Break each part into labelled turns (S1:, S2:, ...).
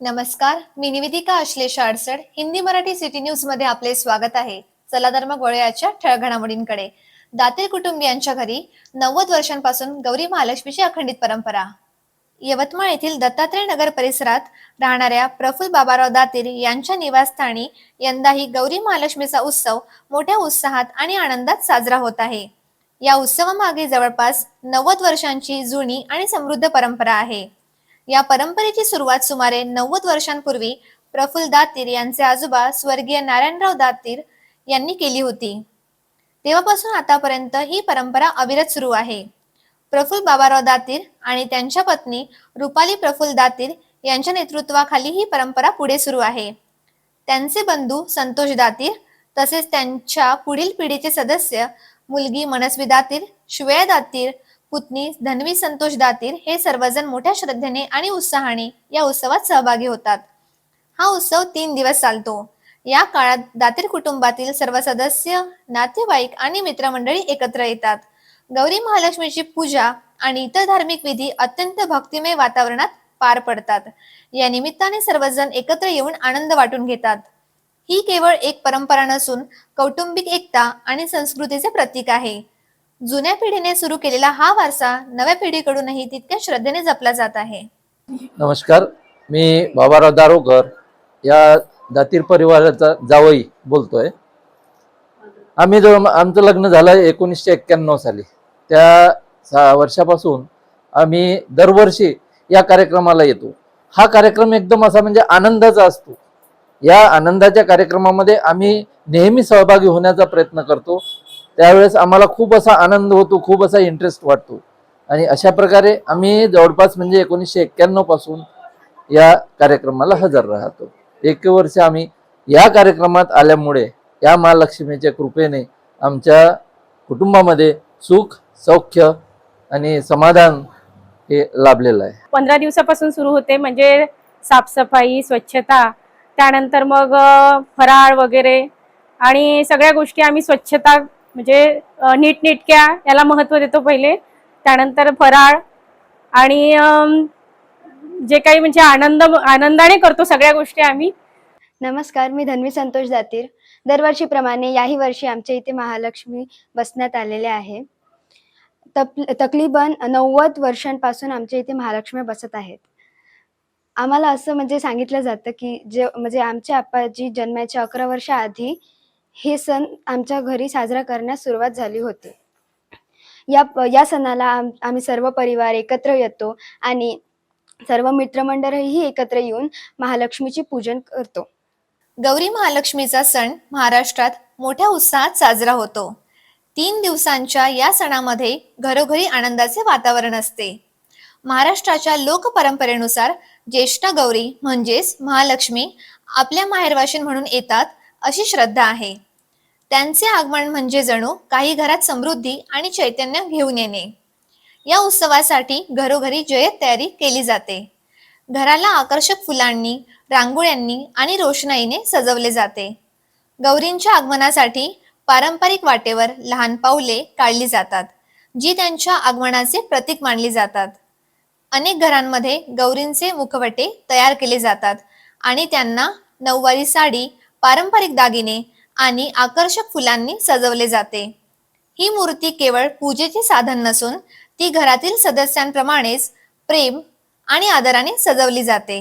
S1: नमस्कार मी निवेदिका अश्लेष अडसड हिंदी मराठी सिटी न्यूजमध्ये आपले स्वागत आहे. चला तर मग वळूयाच्या ठळक घडामोडींकडे दातील कुटुंबियांच्या घरी नव्वद वर्षांपासून गौरी महालक्ष्मीची अखंडित परंपरा. यवतमाळ येथील दत्तात्रय नगर परिसरात राहणाऱ्या प्रफुल्ल बाबाराव दातीर यांच्या निवासस्थानी यंदाही गौरी महालक्ष्मीचा उत्सव मोठ्या उत्साहात आणि आनंदात साजरा होत आहे. या उत्सवामागे जवळपास नव्वद वर्षांची जुनी आणि समृद्ध परंपरा आहे. या परंपरेची सुरुवात सुमारे नव्वद वर्षांपूर्वी प्रफुल्ल दातीर यांचे आजोबा स्वर्गीय नारायणराव दातीर यांनी केली होती. तेव्हापासून आतापर्यंत ही परंपरा अविरत सुरू आहे. प्रफुल्ल बाबाराव दातीर आणि त्यांच्या पत्नी रुपाली प्रफुल्ल दातीर यांच्या नेतृत्वाखाली ही परंपरा पुढे सुरू आहे. त्यांचे बंधू संतोष दातीर तसेच त्यांच्या पुढील पिढीचे सदस्य मुलगी मनस्वी दातीर श्वेया दातीर पुतणी धनवी संतोष दातीर हे सर्वजण मोठ्या श्रद्धेने आणि उत्साहाने या उत्सवात सहभागी होतात. हा उत्सव तीन दिवस चालतो. या काळात दातीर कुटुंबातील सर्व सदस्य नातेवाईक आणि मित्रमंडळी एकत्र येतात. गौरी महालक्ष्मीची पूजा आणि इतर धार्मिक विधी अत्यंत भक्तिमय वातावरणात पार पडतात. या निमित्ताने सर्वजण एकत्र येऊन आनंद वाटून घेतात. ही केवळ एक परंपरा नसून कौटुंबिक एकता आणि संस्कृतीचे प्रतीक आहे. जुन्या पिढीने सुरू केलेला हा वारसा नव्या पिढीकडूनही तितक्या श्रद्धेने जपला जात आहे.
S2: नमस्कार मी बाबाराव दारोकर या दातीर परिवाराचा जावई बोलतोय. आम्ही जो आमचं लग्न झालं एकोणीसशे एक्क्याण्णव साली. त्या सहा वर्षापासून आम्ही दरवर्षी या कार्यक्रमाला येतो. हा कार्यक्रम एकदम असा म्हणजे आनंदाचा असतो. या आनंदाच्या कार्यक्रमामध्ये आम्ही नेहमी सहभागी होण्याचा प्रयत्न करतो. त्यावेळेस आम्हाला खूप असा आनंद होतो खूप असा इंटरेस्ट वाटतो. आणि अशा प्रकारे आम्ही जवळपास म्हणजे एकोणीसशे एक्क्याण्णवपासून या कार्यक्रमाला हजर राहतो. एक वर्ष आम्ही या कार्यक्रमात आल्यामुळे या महालक्ष्मीच्या कृपेने आमच्या कुटुंबामध्ये सुख सौख्य आणि समाधान हे लाभलेलं आहे.
S3: पंधरा दिवसापासून सुरू होते म्हणजे साफसफाई स्वच्छता त्यानंतर मग फराळ वगैरे आणि सगळ्या गोष्टी आम्ही स्वच्छता म्हणजे नीटनेटक्या याला महत्त्व देतो पहिले. त्यानंतर फराळ आणि जे काही म्हणजे आनंद आनंदाने करतो सगळ्या गोष्टी आम्ही.
S4: नमस्कार मी धन्वी संतोष जातीर. दरवर्षीप्रमाणे याही वर्षी आमच्या इथे महालक्ष्मी बसण्यात आलेले आहे. तप तकलीबन नव्वद वर्षांपासून आमच्या इथे महालक्ष्मी बसत आहेत. आम्हाला असं म्हणजे सांगितलं जातं की जे म्हणजे आमच्या आपाजी जन्माच्या अकरा वर्षा आधी हे सण आमच्या घरी साजरा करण्यास सुरुवात झाली होती. या या सणाला आम आम्ही सर्व परिवार एकत्र येतो आणि सर्व मित्रमंडळही एकत्र येऊन महालक्ष्मीचे पूजन करतो.
S1: गौरी महालक्ष्मीचा सण महाराष्ट्रात मोठ्या उत्साहात साजरा होतो. तीन दिवसांच्या या सणामध्ये घरोघरी आनंदाचे वातावरण असते. महाराष्ट्राच्या लोकपरंपरेनुसार ज्येष्ठ गौरी म्हणजेच महालक्ष्मी आपल्या माहेरवाशीन म्हणून येतात अशी श्रद्धा आहे. त्यांचे आगमन म्हणजे जणू काही घरात समृद्धी आणि चैतन्य घेऊन येणे. या उत्सवासाठी घरोघरी जयत तयारी केली जाते. घराला आकर्षक फुलांनी रांगोळ्यांनी आणि रोषणाईने सजवले जाते. गौरींच्या आगमनासाठी पारंपरिक वाटेवर लहान पाऊले काढली जातात जी त्यांच्या आगमनाचे प्रतीक मानली जातात. अनेक घरांमध्ये गौरींचे मुखवटे तयार केले जातात आणि त्यांना नऊवारी साडी पारंपरिक दागिने आणि आकर्षक फुलांनी सजवले जाते. ही मूर्ती केवळ पूजेचे साधन नसून ती घरातील सदस्यांप्रमाणेच प्रेम आणि आदराने सजवली जाते.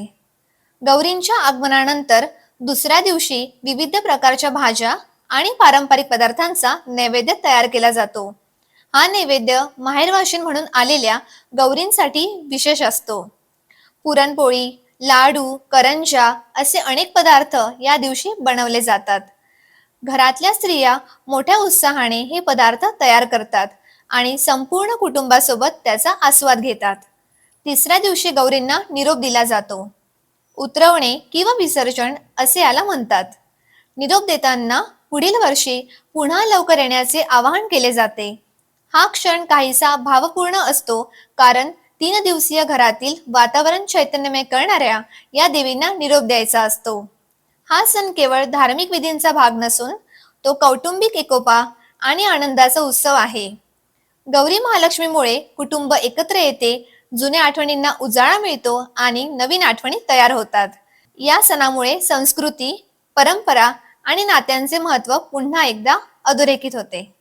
S1: गौरींच्या आगमनानंतर दुसऱ्या दिवशी विविध प्रकारच्या भाज्या आणि पारंपरिक पदार्थांचा नैवेद्य तयार केला जातो. हा नैवेद्य माहेरवाशीन म्हणून आलेल्या गौरींसाठी विशेष असतो. पुरणपोळी लाडू करंजा असे अनेक पदार्थ या दिवशी बनवले जातात. घरातल्या स्त्रिया मोठ्या उत्साहाने हे पदार्थ तयार करतात आणि संपूर्ण कुटुंबासोबत त्याचा आस्वाद घेतात. तिसऱ्या दिवशी गौरींना निरोप दिला जातो. उतरवणे किंवा विसर्जन असे याला म्हणतात. निरोप देताना पुढील वर्षी पुन्हा लवकर येण्याचे आवाहन केले जाते. हा क्षण काहीसा भावपूर्ण असतो कारण तीन दिवसीय घरातील वातावरण चैतन्यमय करणाऱ्या या देवींना निरोप द्यायचा असतो. हा सण केवळ धार्मिक विधींचा भाग नसून तो कौटुंबिक एकोपा आणि आनंदाचा उत्सव आहे. गौरी महालक्ष्मीमुळे कुटुंब एकत्र येते जुन्या आठवणींना उजाळा मिळतो आणि नवीन आठवणी तयार होतात. या सणामुळे संस्कृती परंपरा आणि नात्यांचे महत्त्व पुन्हा एकदा अधोरेखित होते.